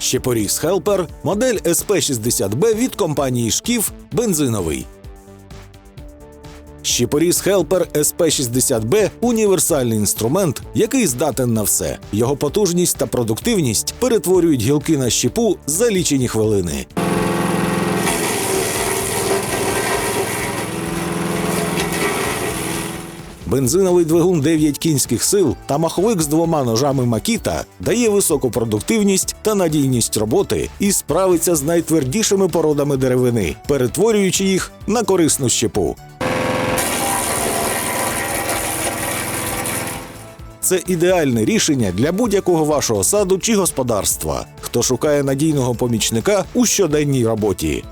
Щепоріз Helper, модель SP60B від компанії Шкіф, бензиновий. Щепоріз Helper SP60B – універсальний інструмент, який здатен на все. Його потужність та продуктивність перетворюють гілки на щепу за лічені хвилини. Бензиновий двигун 9 кінських сил та маховик з двома ножами Макіта дає високу продуктивність та надійність роботи і справиться з найтвердішими породами деревини, перетворюючи їх на корисну щепу. Це ідеальне рішення для будь-якого вашого саду чи господарства, хто шукає надійного помічника у щоденній роботі.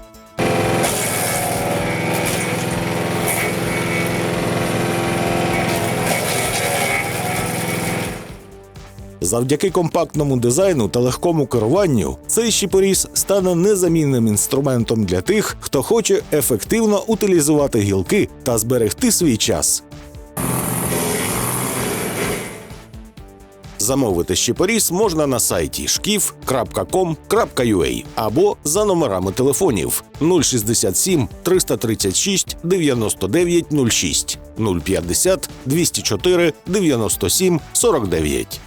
Завдяки компактному дизайну та легкому керуванню цей щепоріз стане незамінним інструментом для тих, хто хоче ефективно утилізувати гілки та зберегти свій час. Замовити щепоріз можна на сайті шкіф.com.ua або за номерами телефонів 067 336 99 06 050 204 97 49.